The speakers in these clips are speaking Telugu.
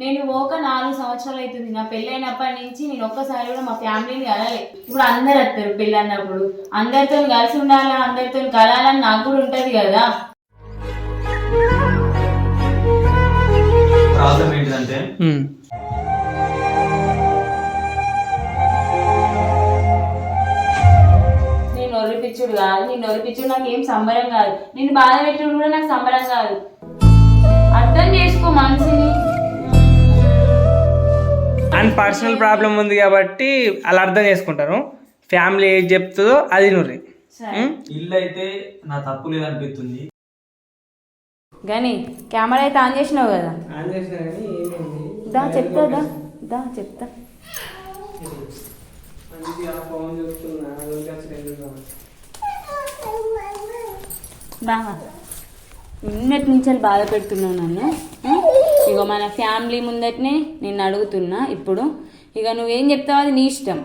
నేను ఒక నాలుగు సంవత్సరాలు అవుతుంది. నా పెళ్ళైనప్పటి నుంచి నేను ఒక్కసారి కూడా మా ఫ్యామిలీని కలలే. ఇప్పుడు అందరు వస్తారు పెళ్ళి అన్నప్పుడు అందరితో కలిసి ఉండాలా అందరితో కలాలని నాకు కూడా ఉంటది కదా. ప్రాబ్లం. నేను నొరిపించుడు కాదు. నేను నొరిపించుడు నాకు ఏం సంబరం కాదు. నేను బాధ పెట్టుడు కూడా నాకు సంబరం కాదు. అర్థం చేసుకో మనసుని. అండ్ పర్సనల్ ప్రాబ్లం ఉంది కాబట్టి అలా అర్థం చేసుకుంటారు. ఫ్యామిలీ ఏది చెప్తుందో అది నుర్రి ఇల్లు అయితే నా తప్పు లేదనిపిస్తుంది. కానీ కెమెరా అయితే ఆన్ చేసినావు కదా? దా చెప్తా దా. దా చెప్తా. దా. నిన్నటి నుంచి బాధ పెడుతున్నావు నన్ను? ఇగో మన ఫ్యామిలీ ముందటనే నేను అడుగుతున్నా ఇప్పుడు. ఇక నువ్వేం చెప్తావు అది నీ ఇష్టం?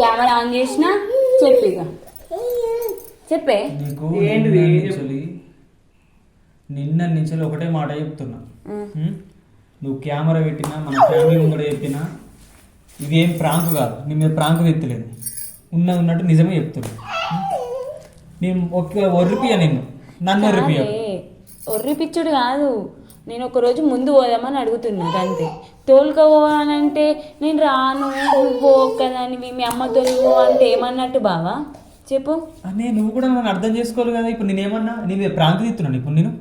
కెమెరా ఆన్ చేసినా చెప్పు ఇక చెప్పే. ఏంటిది? నిన్న నుంచి ఒకటే మాట చెప్తున్నా? నువ్వు కెమెరా పెట్టినా మన ఫ్యామిలీ ముందర చెప్పినా ఇది ఏం ప్రాంక్ కాదు. నీ మీద ప్రాంక్ ఎత్తలేదు. ఉన్నది ఉన్నట్టు నిజమే చెప్తున్నా? నేను ఒక ఒర్రిపియ నిన్ను. నన్ను ఒర్రిపియ కాదే, ఒర్రి పిచ్చుడు కాదు. నేను ఒక రోజు ముందు పోదామని అడుగుతున్నా అంతే. తోలుకపోవాలంటే నేను రాను నువ్వు ఒక్కదానివి మీ అమ్మతో పో అంటే ఏమన్నట్టు బావా? చెప్పు. అనే నువ్వు కూడా నన్ను అర్థం చేసుకోవాలి కదా. ఇప్పుడు నేనేమన్నా నీ మీద ప్రాంక్ తీస్తున్నాను ఇప్పుడు నేను?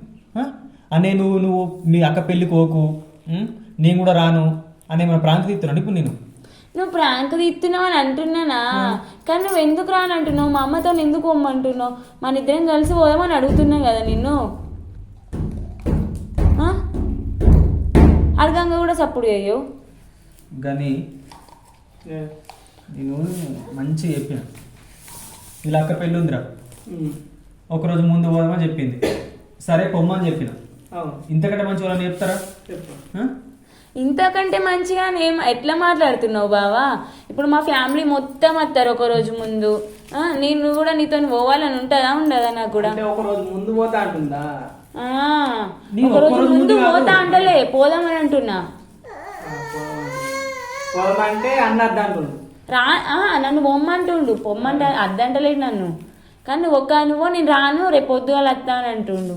అనే నువ్వు నువ్వు నీ అక్క పెళ్ళి కోకు? నేను కూడా రాను. అనే మన ప్రాంక్ తీస్తున్నాను ఇప్పుడు నేను? నువ్వు ప్రాంక్ తీస్తున్నావు అని అంటున్నానా? కానీ నువ్వు ఎందుకు రాని అంటున్నావు మా అమ్మతో ఎందుకు పోమ్మంటున్నావు? మన ఇద్దరం కలిసి పోదామని అడుగుతున్నా కదా నిన్ను? అడగంగా కూడా సప్పుడు అయ్యో కానీ నేను మంచిగా చెప్పిన. ఇలా అక్క పెళ్ళి ఉందిరా. ఒకరోజు ముందు పోదామని చెప్పింది. సరే పొమ్మని చెప్పిన. ఇంతకంటే మంచి వాళ్ళని చెప్తారా? ఇంతకంటే మంచిగా ఏం ఎట్లా మాట్లాడుతున్నావు బావా? ఇప్పుడు మా ఫ్యామిలీ మొత్తం వస్తారు ఒక రోజు ముందు. నేను కూడా నీతో పోవాలని ఉంటుందా ఉండదా నాకు కూడా? ఒక ముందు పోతా అంటుందా? ఒక రోజు ముందు. పోతా అంటలే పోదామని అంటున్నా. రా నన్ను పొమ్మంటుండు పొమ్మంట అద్దంటలేదు నన్ను. కానీ నువ్వు ఒక్క నువ్వు నేను రాను రేపు పొద్దుగాల వస్తాను అంటుండు.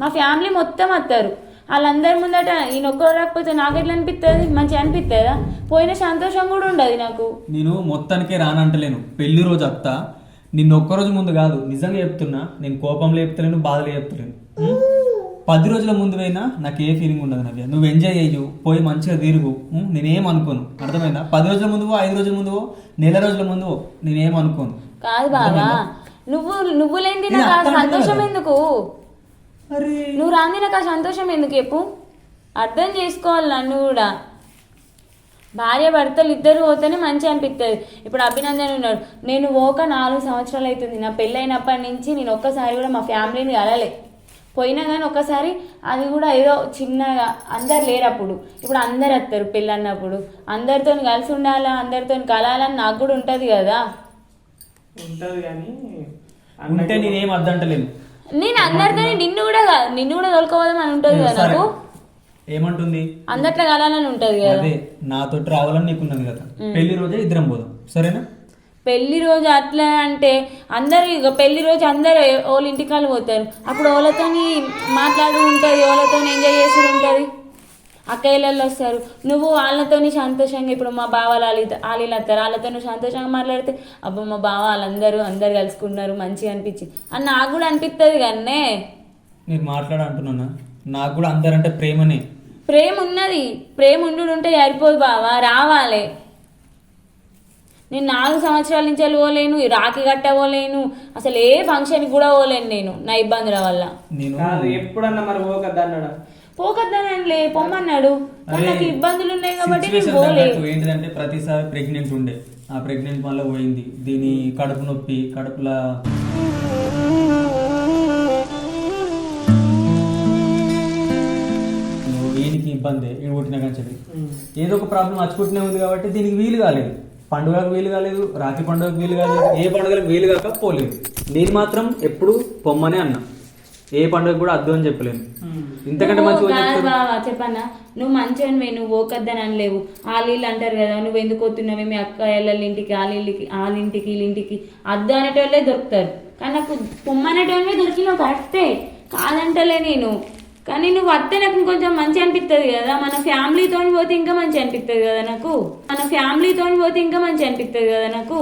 మా ఫ్యామిలీ మొత్తం వస్తారు. వాళ్ళందరి ముందట నేను ఒక్కరు రాకపోతే నాకు ఎట్లా అనిపిస్తుంది మంచిగా అనిపిస్తుందా పోయిన సంతోషం కూడా ఉండదు నాకు. నేను మొత్తానికే రానంటలేను. పెళ్ళి రోజు అత్త. నిన్ను ఒక్కరోజు ముందు కాదు నిజంగా చెప్తున్నా నేను కోపంలో చెప్తలేను బాధలో చెప్తలేను? పది రోజుల ముందు పోయినా నాకు ఏ ఫీలింగ్ ఉండదు నవ్య నువ్వు ఎంజాయ్ చేయు పోయి మంచిగా తిరుగు? నేనేం అనుకోను. అర్థమైందా? పది రోజుల ముందు ఐదు రోజుల ముందు నెల రోజుల ముందు నేనేం అనుకోను. కాదు బాబా నువ్వు నువ్వు నాకు అర్థం సంతోషం. ఎందుకు? నువ్వు రాంది నాకు ఆ సంతోషం ఎందుకు చెప్పు? అర్థం చేసుకోవాలి నన్ను కూడా. భార్య భర్తలు ఇద్దరు పోతేనే మంచి అనిపిస్తుంది ఇప్పుడు అభినందన్ ఉన్నాడు. నేను ఓక నాలుగు సంవత్సరాలు అవుతుంది నా పెళ్ళైనప్పటి నుంచి నేను ఒక్కసారి కూడా మా ఫ్యామిలీని కలలే. పోయినా కానీ ఒక్కసారి అది కూడా ఏదో చిన్నగా అందరు లేరు అప్పుడు ఇప్పుడు అందరు వస్తారు పెళ్ళి అన్నప్పుడు అందరితో కలిసి ఉండాలా? అందరితో కలాలని నాకు కూడా ఉంటుంది కదా. ఉంటది కానీ ఉంటే నేనేం అద్దంటలేను నేను అందరితో నిన్ను కూడా నిన్ను కూడా తోలుకోవద్దామని ఉంటుంది కదా. నాకు? ఏమంటుంది? అందట్లో కలాలని ఉంటుంది కదా. అదే నాతో రావాలని నీకున్నది కదా. పెళ్ళి రోజే ఇద్దరం పోదాం. సరేనా? పెళ్ళి రోజు అట్లా అంటే అందరు ఇక పెళ్ళి రోజు అందరు వాళ్ళ ఇంటికాలు పోతారు. అప్పుడు వాళ్ళతోని మాట్లాడి ఉంటుంది వాళ్ళతో ఎంజాయ్ చేసి ఉంటుంది. అక్కయ్యలలో వస్తారు. నువ్వు వాళ్ళతోని సంతోషంగా ఇప్పుడు మా బావ వాళ్ళు వాళ్ళు వస్తారు వాళ్ళతో నువ్వు సంతోషంగా మాట్లాడితే అబ్బా మా బావ వాళ్ళందరూ అందరు కలుసుకున్నారు మంచిగా అనిపించింది అని నాకు కూడా అనిపిస్తుంది కానీ నేను మాట్లాడ అంటున్నానా నాకు కూడా అందరంటే ప్రేమనే. ప్రేమ ఉన్నది. ప్రేమ ఉండు ఉంటే సరిపోదు బావా రావాలి. నేను నాలుగు సంవత్సరాల నుంచి వెళ్ళి పోలేను రాఖీ కట్ట పోలేను అసలు ఏ ఫంక్షన్కి కూడా పోలేను నేను నా ఇబ్బందుల వల్ల. నేను ఎప్పుడన్నా మరి పోకద్దు అన్నాడా? పోకద్దానంలే పొమ్మన్నాడు. కానీ నాకు ఇబ్బందులు ఉన్నాయి కాబట్టి నేను సిచ్యువేషన్ పోలే. తగ్గట్టు ఏంటిదంటే ప్రతిసారి ప్రెగ్నెంట్ ఉండే. ఆ ప్రెగ్నెంట్ వల్ల పోయింది. దీని కడుపు నొప్పి కడుపులో వీనికి ఇబ్బంది. ఈడు పుట్టిన కంచెది ఏదో ఒక ప్రాబ్లం అచ్చుకుంటూనే ఉంది కాబట్టి దీనికి వీలు కాలేదు. పండుగలకు వీలు కాలేదు రాఖీ పండుగకు వీలు కాలేదు ఏ పండుగలకు వీలు కాక పోలేదు. నేను మాత్రం ఎప్పుడు పొమ్మనే అన్నా. ఏ పండుగ కూడా అద్దు అని చెప్పలేను ఇంతకంటే బావా చెప్పన్నా. నువ్వు మంచిగా నువ్వు ఓకద్దని అనలేవు. వాళ్ళీళ్ళు అంటారు కదా నువ్వు ఎందుకు వస్తున్నావు మీ అక్క వాళ్ళ ఇంటికి వాళ్ళింటికి వాళ్ళింటికి వీళ్ళింటికి అద్దు అనేటోళ్ళే దొరుకుతారు. కానీ నాకు పొమ్మనేటోళ్ళే దొరికినావు కరెక్టే కాదంటలే నేను. కానీ నువ్వు వస్తే నాకు కొంచెం మంచి అనిపిస్తుంది కదా. మన ఫ్యామిలీతో పోతే ఇంకా మంచి అనిపిస్తుంది కదా నాకు. మన ఫ్యామిలీతో పోతే ఇంకా మంచి అనిపిస్తుంది కదా నాకు.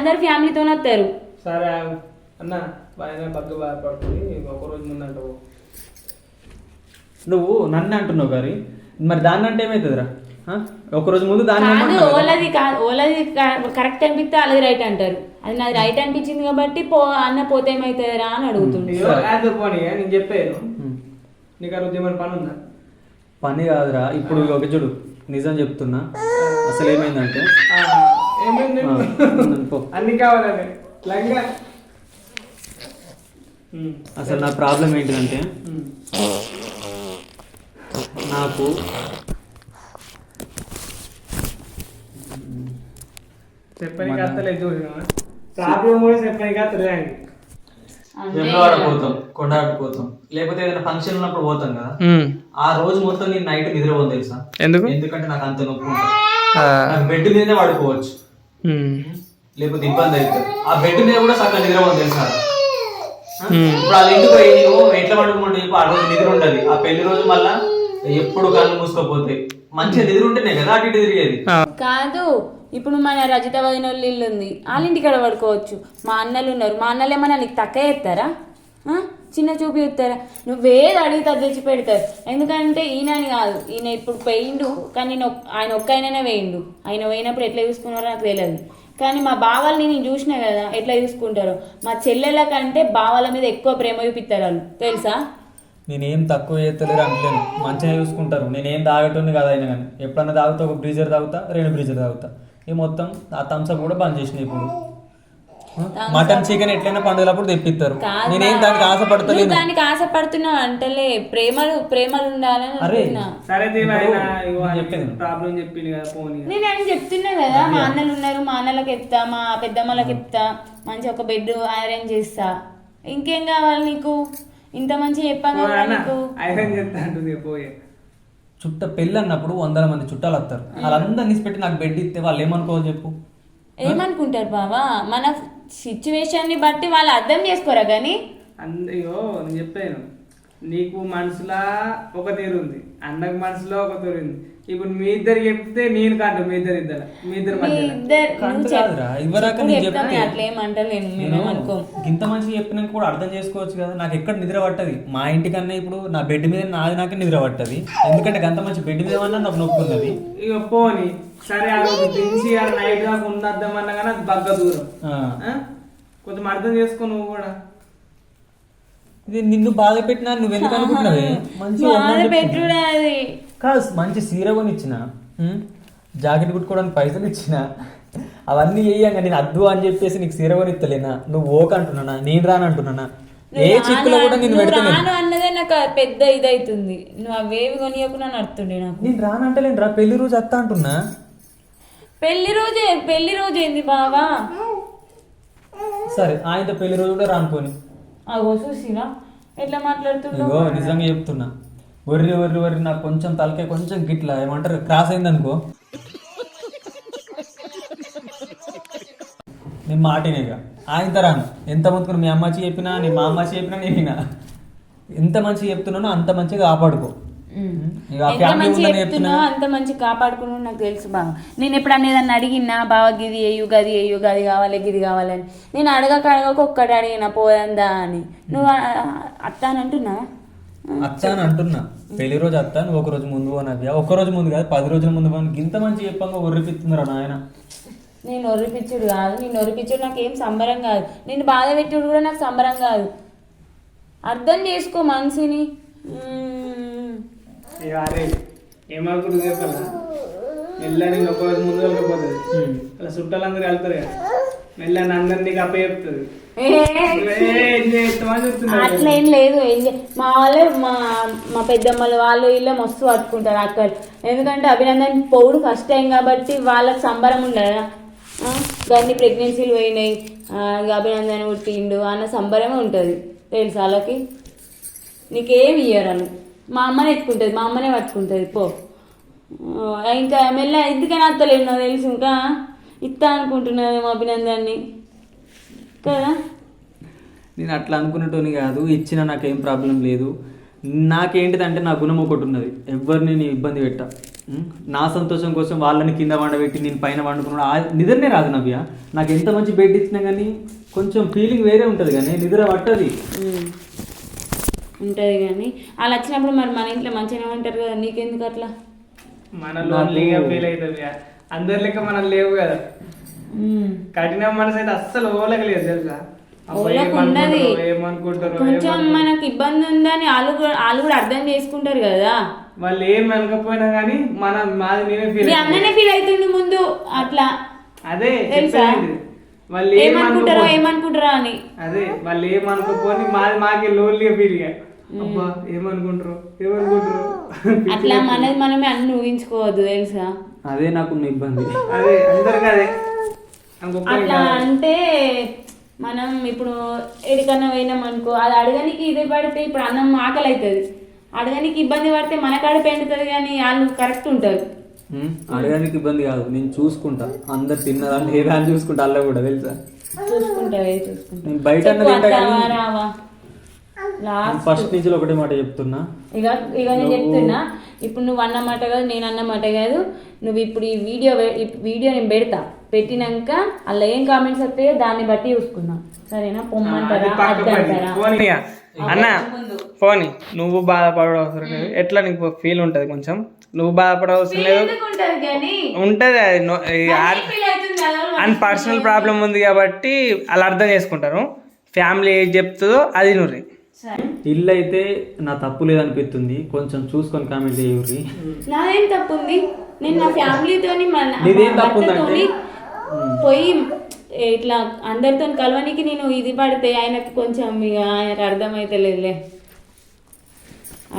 వాళ్ళందరు ఫ్యామిలీతో వస్తారు. సరే. అన్న బాగా బగ్గు బాధపడుతుంది ఒక రోజు ముందంట పో. నువ్వు నన్ను అంటున్నావు గారి. మరి దాన్ని అంటే ఏమవుతుందిరా? ఒక రోజు ముందు దాన్ని? ఓలది కాదు? ఓలది కరెక్ట్ అనిపిస్తే అలాది రైట్ అంటారు. అది నాది రైట్ అనిపించింది కాబట్టి పో అన్న పోతే ఏమవుతుందిరా అని అడుగుతుంది నేను చెప్పాను. నీకు ఆ రోజు ఏమైనా పని ఉందా? పని కాదురా. ఇప్పుడు ఒక చూడు. నిజం చెప్తున్నా. అసలు ఏమైందంటే. అన్ని కావాలని లంగా. అసలు నా ప్రాబ్లం ఏంటిదంటే. నాకు చూసినా. ప్రాబ్లం కూడా పోతాం కొండాడు పోతాం లేకపోతే ఏదైనా ఫంక్షన్ ఉన్నప్పుడు పోతాం కదా. ఆ రోజు మొత్తం నేను నైట్ నిద్రపోను తెలుసా? ఎందుకు? ఎందుకంటే నాకు అంత నొప్పి ఉంటుంది. బెడ్ మీదనే పడుకోవచ్చు. లేకపోతే ఇబ్బంది అవుతుంది. ఆ బెడ్ మీద కూడా సగం నిద్రపోను తెలుసా? ఆ? ఇప్పుడు వాళ్ళ ఇంటికి పోయి నేను ఎట్లా పడుకోమంటే చెప్పు? ఆ రోజు నిద్ర ఉండదు. ఆ పెళ్ళి రోజు మళ్ళా ఎప్పుడు కళ్ళు మూసుకోపోతాయి మంచిగా నిద్ర ఉంటేనే కదా అటు ఇటు తిరిగేది. కాదు ఇప్పుడు మన రజిత వదిన వాళ్ళ ఇల్లు ఉంది వాళ్ళ ఇంటికి అక్కడ పడుకోవచ్చు. మా అన్నలు ఉన్నారు. మా అన్నలు ఏమన్నా నీకు తక్కువ చేస్తారా? చిన్న చూపి చూస్తారా? నువ్వేది అడిగితే అది తెచ్చి పెడతారు. ఎందుకంటే ఈయన అని కాదు. ఈయన ఇప్పుడు పోయిండు కానీ నేను ఆయన ఒక్క ఆయననే వేయిండు. ఆయన పోయినప్పుడు ఎట్లా చూసుకున్నారో నాకు తెలియదు కానీ మా బావల్ని నేను చూసిన కదా ఎట్లా చూసుకుంటారో. మా చెల్లెల కంటే బావల మీద ఎక్కువ ప్రేమ చూపిస్తారు వాళ్ళు. తెలుసా? నేనేం తక్కువ చేస్తలేరు అంటలేను మంచిగా చూసుకుంటారు. నేనేం తాగటోని కదా అయినా కానీ. ఎప్పుడన్నా తాగుతా ఒక బ్రీజర్ తాగుతా రెండు బ్రీజర్ తాగుతా. ఈ మొత్తం ఆ థమ్స్అప్ కూడా బంద్ చేసినాయి ఇప్పుడు. మటన్ చికెన్ ఎట్లయినా పండుగలప్పుడు తెప్పిస్తారు. నేనేం. దానికి నువ్వు ఆశపడతలేను దానికి ఆశపడుతున్నావు అంటలే. ప్రేమలు ప్రేమలు ఉండాలని నేను చెప్తున్నా కదా మా అన్నలు ఉన్నారు మా అన్నలకు చెప్తా మా పెద్దమ్మలకు చెప్తా మంచి ఒక బెడ్ అరేంజ్ చేస్తా. ఇంకేం కావాలి నీకు? ఇంత మంచి చెప్పాను చుట్ట పెళ్ళి అన్నప్పుడు వందల మంది చుట్టాలు వస్తారు. వాళ్ళందరినీ పెట్టి నాకు బెడ్ ఇస్తే వాళ్ళు ఏమనుకోవాలి చెప్పు? ఏమనుకుంటారు బావా? మన సిచ్యువేషన్ని బట్టి వాళ్ళు అర్థం చేసుకోరా కానీ అయ్యో నేను చెప్పాను. నీకు మనసులా ఒక తీరు ఉంది. అన్నకు మనసులో ఒక తీరు ఉంది. ఇప్పుడు మీ ఇద్దరు చెప్తే నేను కాదు మీ ఇద్దరు ఇద్దరు మీ ఇద్దరు ఇంత మంచిగా చెప్పినాక కూడా అర్థం చేసుకోవచ్చు కదా. నాకు ఎక్కడ నిద్ర పట్టది? మా ఇంటికన్నా ఇప్పుడు నా బెడ్ మీద నాది నాకే నిద్ర పట్టది. ఎందుకంటే గంత మంచి బెడ్ మీద నాకు నొప్పి ఉన్నది. ఇక పోని. సరే ఆ రోజు దించి ఆ నైట్ దాకా ఉండద్దామన్నా కానీ అది బగ్గ దూరం? కొంచెం అర్థం చేసుకో నువ్వు కూడా. ఇది నిన్ను బాధ పెట్టినా నువ్వు ఎందుకు అనుకుంటున్నావే? మంచి అది. కాదు మంచి సీర కొనిచ్చిన ఉం? జాకెట్ కుట్టుకోవడానికి పైసలు ఇచ్చిన అవన్నీ వేయంగా నేను అద్దు అని చెప్పేసి నీకు సీర కొనిత్తలేనా? నువ్వు ఓక అంటున్నానా? నేను రాను అంటున్నానా? ఏ చిక్కులో కూడా నేను రాను అన్నదే నాకు పెద్ద ఇదైతుంది. నువ్వు అవేవి కొనియకుండా నడుతుండే నాకు. నేను రానంటలేను రా పెళ్ళి రోజు అత్త అంటున్నా. పెళ్ళి రోజే పెళ్ళి రోజు ఏంది బావా? సరే ఆయనతో పెళ్ళి రోజు కూడా రానుకోని అగో చూసినా ఎట్లా మాట్లాడుతున్నావు ఇగో నిజంగా చెప్తున్నా. ఒర్రి ఒర్రి ఒర్రి నాకు కొంచెం తలకే కొంచెం గిట్లా ఏమంటారు క్రాస్ అయిందనుకో నేను మాటినేగా ఆయన రాను. ఎంత మందుకుని మీ అమ్మాచి చెప్పినా నీ మా అమ్మాచి చెప్పినా నేను. ఎంత మంచిగా చెప్తున్నానో అంత మంచిగా కాపాడుకో. ఎంత మంచి చెప్తున్నావు చెప్తున్నా అంత మంచి కాపాడుకున్నావు నాకు తెలుసు బావ. నేను ఎప్పుడన్నా ఏదన్నా అడిగినా బావ గిది వేయు గది వేయు గది కావాలి గిది కావాలని నేను అడగక అడగక ఒక్కటి అడిగిన పోదందా అని. నువ్వు అత్త అని అంటున్నా? అని పెళ్ళి రోజు అత్త నువ్వు ఒక రోజు ముందు పోనవ్యా ఒక రోజు ముందు కాదు పది రోజుల ముందు పోను? ఇంత మంచి చెప్పంగా ఒర్రిపిస్తుందిరా నాయన. నేను ఒర్రిపిచ్చుడు కాదు. నేను ఒర్రిపిచ్చుడు నాకు ఏం సంబరం కాదు. నేను బాధ పెట్టుడు కూడా నాకు సంబరం కాదు. అర్థం చేసుకో మనిషిని. అరే ఏమనుకుంటు చెప్పాలా మెల్లని ఒక ముందు వెళ్ళిపోతుంది అలా చుట్టాలందరూ వెళ్తారు కదా? మెల్లని అందరినీ చెప్తుంది. అట్లా ఏం లేదు ఏం చే- మా వాళ్ళే మా మా పెద్దమ్మలు వాళ్ళు వీళ్ళు మస్తు పట్టుకుంటారు అక్కలు. ఎందుకంటే అభినందన్ పౌడు ఫస్ట్ టైం కాబట్టి వాళ్ళకి సంబరం ఉండదా ఆ, గన్ని ప్రెగ్నెన్సీలు పోయినాయి. అభినందన పుట్టిండు అన్న సంబరమే ఉంటుంది. తెలుసా వాళ్ళకి? నీకేమి ఇయ్యరు వాళ్ళు మా అమ్మనే ఎత్తుకుంటుంది మా అమ్మనే పట్టుకుంటుంది పో. ఇంకా మెల్ల ఎందుకని అత్తలేదు నాకు తెలుసు ఇంకా ఇస్తా అనుకుంటున్నదేమో అభినందాన్ని. కదా? నేను అట్లా అనుకునేటోని కాదు ఇచ్చిన నాకేం ప్రాబ్లం లేదు. నాకేంటిదంటే నా గుణం ఒకటి ఉన్నది ఎవరిని నేను ఇబ్బంది పెట్టా? నా సంతోషం కోసం వాళ్ళని కింద వండబెట్టి నేను పైన వండుకున్నాడు నిద్రనే రాదు నవ్య. నాకు ఎంత మంచి బెడ్ ఇచ్చినా కానీ కొంచెం ఫీలింగ్ వేరే ఉంటుంది కానీ నిద్ర పట్టది. ఉంటుంది కానీ వాళ్ళు వచ్చినప్పుడు మరి మన ఇంట్లో మంచిగానే ఉంటారు కదా నీకెందుకు అట్లా? మన లోన్లీగా ఫీల్ అవుతుంది అందరి లెక్క మనం లేవు కదా. కఠిన మనసు అయితే అస్సలు ఓలకలేదు తెలుసా? ఉండదు. కొంచెం. మనకి ఇబ్బంది ఉందని వాళ్ళు కూడా వాళ్ళు కూడా అర్థం చేసుకుంటారు కదా. వాళ్ళు ఏం అనకపోయినా కానీ మన మాది మేమే ఫీల్ అన్ననే ఫీల్ అవుతుంది ముందు అట్లా. అదే తెలుసా? చెప్పేది. వాళ్ళు ఏమనుకుంటారో ఏమనుకుంటారో అని. అదే వాళ్ళు ఏమనుకోపోని మాది మాకే లోన్లీగా ఫీల్ అబ్బా ఏమనుకుంటారు ఏమనుకుంటారు. అట్లా మనది మనమే అన్ని ఊహించుకోవద్దు తెలుసా? అదే నాకున్న ఇబ్బంది. అదే అందరికి అదే. అట్లా అంటే మనం ఇప్పుడు ఎడికన్నా పోయినాం అనుకో అది అడగనికి ఇది పడితే ఇప్పుడు అన్నం ఆకలి అవుతుంది అడగనికి ఇబ్బంది పడితే మన కాడ పెండుతుంది కానీ వాళ్ళు కరెక్ట్ ఉంటారు? అడగడానికి ఇబ్బంది కాదు నేను చూసుకుంటా. అందరు తిన్నదా లేదా అని చూసుకుంటా అలా కూడా తెలుసా? చూసుకుంటా నేను బయట చెప్పు అన్నది ఏంటో అత్తావా, కానీ రావా లాస్ట్ ఫస్ట్ నుంచి ఒకటే మాట చెప్తున్నా. ఇక ఇక నేను చెప్తున్నా ఇప్పుడు నువ్వు అన్నమాట కాదు నేను అన్నమాట కాదు. నువ్వు ఇప్పుడు ఈ వీడియో వీడియో నేను పెడతా. పెట్టినాక అలా ఏం కామెంట్స్ వస్తాయో దాన్ని బట్టి చూసుకుందాం. సరేనా? పొమ్మంటారా. అన్న పోనీ. నువ్వు బాధపడడం అవసరం లేదు. ఎట్లా నీకు ఫీల్ ఉంటది కొంచెం? నువ్వు బాధపడ అవసరం లేదు. ఎందుకు ఉంటది కానీ? ఉంటది అది. అండ్ పర్సనల్ ప్రాబ్లం ఉంది కాబట్టి అలా అర్థం చేసుకుంటారు. ఫ్యామిలీ ఏది చెప్తుందో అది నువ్వు. ఇల్లు అయితే నా తప్పు లేదనిపిస్తుంది కొంచెం చూసుకొని కామెంట్ చేయuri నాదేం తప్పు ఉంది నేను నా ఫ్యామిలీతోని నీదేం తప్పు ఉందంటే? పోయి ఇట్లా అందరితో కలవనికి నేను ఇది పడితే ఆయనకు కొంచెం ఇక ఆయనకు అర్థమైతే లేదులే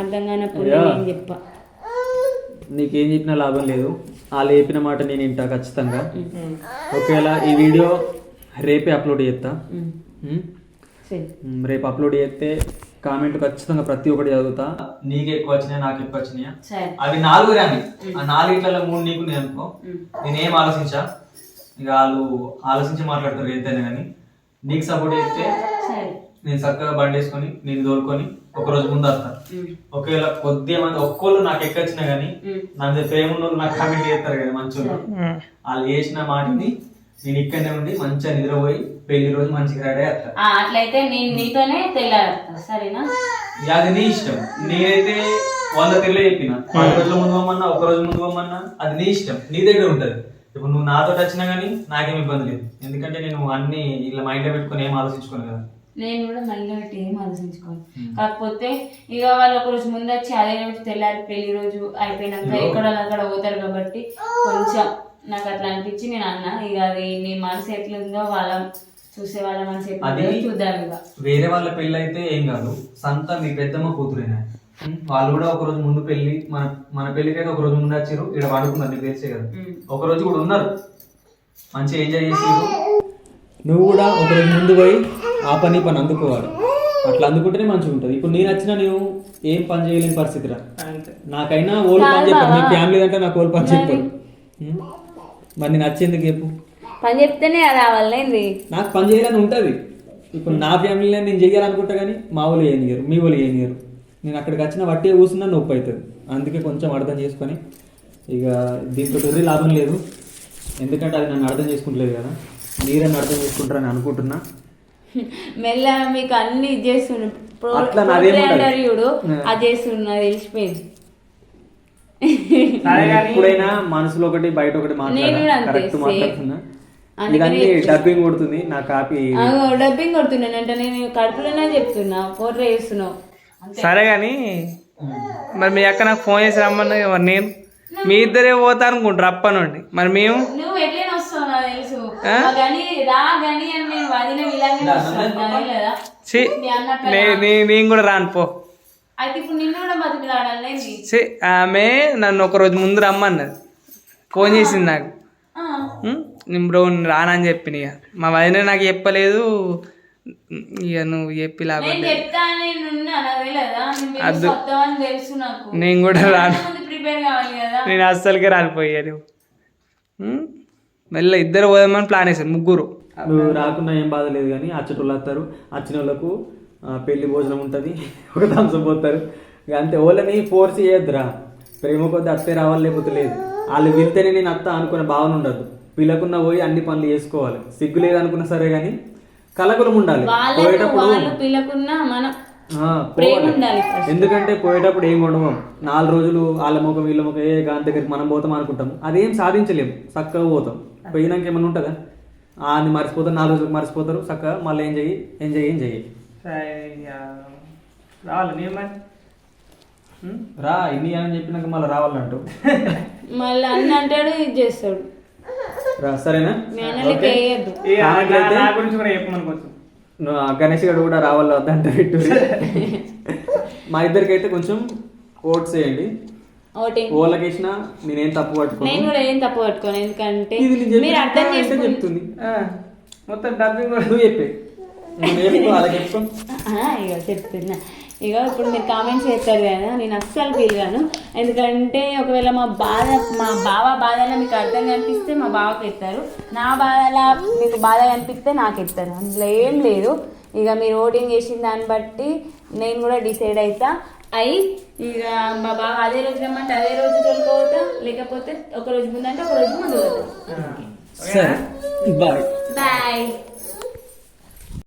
అర్థం కానప్పుడు. నేను చెప్పా? నీకేం చెప్పినా లాభం లేదు. వాళ్ళు చెప్పిన మాట నేను వింటా ఖచ్చితంగా. ఒకవేళ ఈ వీడియో రేపే అప్లోడ్ చేస్తా. రేపు అప్లోడ్ చేస్తే కామెంట్ ఖచ్చితంగా ప్రతి ఒక్కటి చదువుతా. నీకు ఎక్కువ వచ్చినాయి నాకు ఎక్కువ వచ్చినాయా? సరే అవి నాలుగు రాని ఆ నాలుగిట్లలో మూడు నీకు నేను అనుకో. నేనేం ఆలోచించా? ఇక వాళ్ళు ఆలోచించి మాట్లాడతారు ఎంతైనా కానీ. నీకు సపోర్ట్ చేస్తే సరే నేను చక్కగా బండి వేసుకొని నేను తోలుకొని ఒక రోజు ముందు వస్తా. ఒకవేళ కొద్దిగా మంది ఒక్కోళ్ళు నాకు ఎక్కొచ్చినా కానీ నా మీద ప్రేమ ఉన్న వాళ్ళు నాకు కామెంట్ చేస్తారు కదా మంచోళ్ళు. వాళ్ళు చేసిన మాటని నేను ఇక్కడనే ఉండి మంచిగా నిద్రపోయి పెళ్ళి రోజు మంచిగా రెడీ అవుతా ఆ, అట్లయితే నేను నీతోనే తెల్లాడతా సరేనా? అది నీ ఇష్టం. నేనైతే వంద తెల్ల చెప్పిన. పది రోజుల ముందు పోమన్నా ఒక రోజు ముందు పోమన్నా అది నీ ఇష్టం. నీ దగ్గర ఉంటది. ఇప్పుడు నువ్వు నాతో వచ్చినా కానీ నాకేం ఇబ్బంది లేదు. ఎందుకంటే నేను అన్ని ఇలా మైండ్లో పెట్టుకొని ఏం ఆలోచించుకోను కదా. నేను కూడా మళ్ళీ పెట్టి ఏం ఆలోచించుకోను. కాకపోతే ఇక వాళ్ళు ఒక రోజు ముందు వచ్చి అదే రోజు తెల్లారి పెళ్ళి రోజు అయిపోయినాక ఎక్కడ అక్కడ పోతారు కాబట్టి కొంచెం నాకు అట్లా అనిపించి నేను అన్నా ఇక అది నీ మనసు ఎట్లుందో వాళ్ళ చూసే వాళ్ళ మనసు ఎట్లుందో అది- చూద్దాం ఇక వేరే వాళ్ళ పెళ్ళి అయితే ఏం కాదు. సంత మీ పెద్దమ్మ కూతురేనా? వాళ్ళు కూడా ఒక రోజు ముందు పెళ్ళి మన మన పెళ్ళికి అయితే ఒక రోజు ముందు వచ్చారు ఇక్కడ వాడుకున్నారు నీకు తెలిసే కదా. ఒక రోజు కూడా ఉన్నారు. మంచిగా ఎంజాయ్ చేసారు నువ్వు కూడా ఒక రోజు ముందు పోయి ఆ పని పని అందుకోవాలి. అట్లా అందుకుంటేనే మంచిగా ఉంటుంది. ఇప్పుడు నేను వచ్చినా నువ్వు ఏం పని చేయలేని పరిస్థితి రా నాకైనా ఓల్ పని మీ బావ. ఫ్యామిలీ అంటే నాకు ఓల్ పని చెప్పారు ఉం? మరి నేను వచ్చేందుకు చెప్పు. పని చెప్తేనే రావాలేంది నాకు పని చేయాలని ఉంటుంది. ఇప్పుడు నా ఫ్యామిలీలో నేను చేయాలనుకుంటా కానీ మా వాళ్ళు చేయనియరు మీ వాళ్ళు చేయనియరు నేను అక్కడికి వచ్చిన వట్టిగా కూర్చున్నా నొప్పి అవుతుంది. అందుకే కొంచెం అర్థం చేసుకొని ఇక దీంతో తొలి లాభం లేదు. ఎందుకంటే అది నన్ను అర్థం చేసుకుంటలేదు కదా. మీరని అర్థం చేసుకుంటారని అనుకుంటున్నా. మెల్ల మీకు అన్ని ఇది చేస్తుండు. చూడు. అది చేస్తున్నా తెలిసిపోయింది. ఎప్పుడైనా మనసులో ఒకటి బయట ఒకటి. మాట్లాడుతున్నా. ఇదన్నీ. డబ్బింగ్ కొడుతుంది నా కాపీ డబ్బింగ్ కొడుతున్నానంట నేను కడుపులోనే చెప్తున్నా. ఫోటో వేస్తున్నావు సరే కానీ మరి మీ అక్క నాకు ఫోన్ చేసి రమ్మన్నది మరి నేను మీ ఇద్దరే పోతా అనుకుంటారు అప్ప నుండి మరి మేము నువ్వు ఎట్లైనా వస్తావు నాకు తెలుసు. ఆ? కానీ రా కానీ అని నేను వదిన ఇలాగే వస్తాను కూడా రాను పో. ఆమె నన్ను ఒక రోజు ముందు రమ్మన్నది. ఫోన్ చేసింది నాకు? నేను బ్రో నేను రానని చెప్పిన ఇక. మా వదిన నాకు చెప్పలేదు. ఇక నువ్వు చెప్పి నువ్వు అద్దు. వస్తావని తెలుసు నాకు. నేను కూడా రాను. ప్రిపేర్ కావాలి కదా. నేను అస్సలకే రాలిపోయాను ఉమ్? మెల్ల ఇద్దరు పోదామని ప్లాన్ వేసాను ముగ్గురు. నువ్వు రాకుండా ఏం బాధ లేదు కానీ అచ్చటోళ్ళు వస్తారు. వచ్చిన వాళ్ళకు పెళ్ళి భోజనం ఉంటుంది. ఒక థమ్స్అప్ పోతారు. ఇక అంతే వాళ్ళని ఫోర్స్ చేయొద్దురా. ప్రేమ కొద్ది అత్తే రావాలి లేకపోతే లేదు. వాళ్ళు వెళ్తేనే నేను అత్త అనుకునే భావన ఉండదు. పిల్లకున్న పోయి అన్ని పనులు చేసుకోవాలి. సిగ్గు లేదనుకున్నా సరే కానీ కలకులం ఉండాలి. పోయేటప్పుడు. ఎందుకంటే పోయేటప్పుడు ఏం ఉండవం. నాలుగు రోజులు వాళ్ళ ముఖం వీళ్ళ ముఖం ఏ గాని దగ్గరికి మనం పోతాం అనుకుంటాం అదేం సాధించలేము. చక్కగా పోతాం. పోయినాక ఏమన్నా ఉంటుందా? అని మర్చిపోతారు నాలుగు రోజులకు మర్చిపోతారు. చక్కగా మళ్ళీ ఏం చెయ్యి ఏం చెయ్యి ఏం చెయ్యి? రా ఇన్ని అని చెప్పినాక మళ్ళీ రావాలంటూ మళ్ళీ అన్న అంటాడు ఇది చేస్తాడు. సరేనా? గణేష్ గడు కూడా రావాలి వద్దంటే పెట్టు మా ఇద్దరికైతే కొంచెం ఓట్స్ వేయండి వేసిన నేనేం తప్పు నేను పట్టుకోను కూడా ఏం తప్పు పట్టుకోను ఎందుకంటే నేను మీరు అర్థం చెప్తుంది. ఆ, మొత్తం డబ్బింగ్ కూడా నువ్వు చెప్పే. నువ్వు చెప్తున్నా. ఇక ఇప్పుడు మీరు కామెంట్స్ చేస్తారు కదా నేను అస్సలు ఫీల్ గాను ఎందుకంటే ఒకవేళ మా బాధ మా బావ బాధలో మీకు అర్థం కనిపిస్తే మా బావకి ఎత్తారు నా బాధలా మీకు బాధ కనిపిస్తే నాకు ఎత్తారు అందులో ఏం లేదు. ఇక మీరు ఓటింగ్ చేసిన దాన్ని బట్టి నేను కూడా డిసైడ్ అవుతా అయి ఇక మా బావ అదే రోజు రమ్మంటే అదే రోజు తోలుకోవద్దా లేకపోతే ఒక రోజు ముందంటే ఒక రోజు ముందు బాయ్ బాయ్